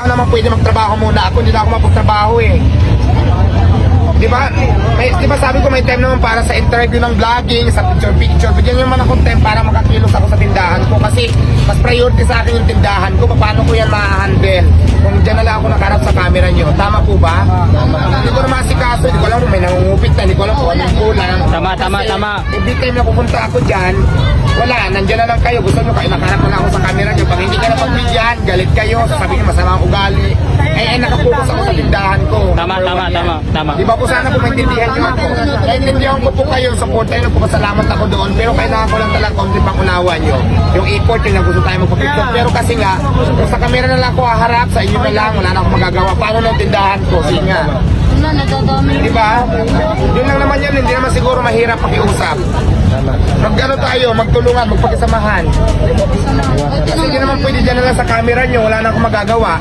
Ako naman pwede magtrabaho muna ako, hindi na ako mapagtrabaho eh. Di ba? May, di ba sabi ko may time naman para sa interview ng vlogging, sa picture picture. Bigyan niyo naman akong time para makakilos ako sa tindahan ko kasi mas priority sa akin yung tindahan ko. Paano ko yan ma-handle? Kung dyan na lang ako nakarap sa camera niyo. Tama po ba? Hindi ko na masikaso. Hindi ko alam kung may nangungupit na. Hindi ko alam kung anong kulang. Tama, tama, Kasi tama. Every time na pupunta ako dyan, wala, nandyan na lang kayo. Gusto nyo kayo, nakarap na ako sa camera nyo. Pag hindi ka na pagbigyan, galit kayo, sasabihin nyo masama ang ugali. Eh, ay nakapokus ako sa tindahan ko. Tama, tama, tama, tama. Di ba po sana po maintindihan nyo ako? Naintindihan ko po kayo, support tayo, nagpapasalamat ako doon. Pero kailangan ko lang talagang konti pang unawa nyo. Yung effort yung na gusto tayo magpapicture. Pero kasi nga, kung sa camera na lang ako haharap, sa inyo na lang, wala na akong magagawa. Paano ng tindahan ko? Sige nga. Di ba? Yun lang naman yun, hindi naman siguro mahirap pakiusap. Magano tayo, magtulungan, magpakisamahan. Pwede dyan na lang sa camera nyo, wala na akong magagawa.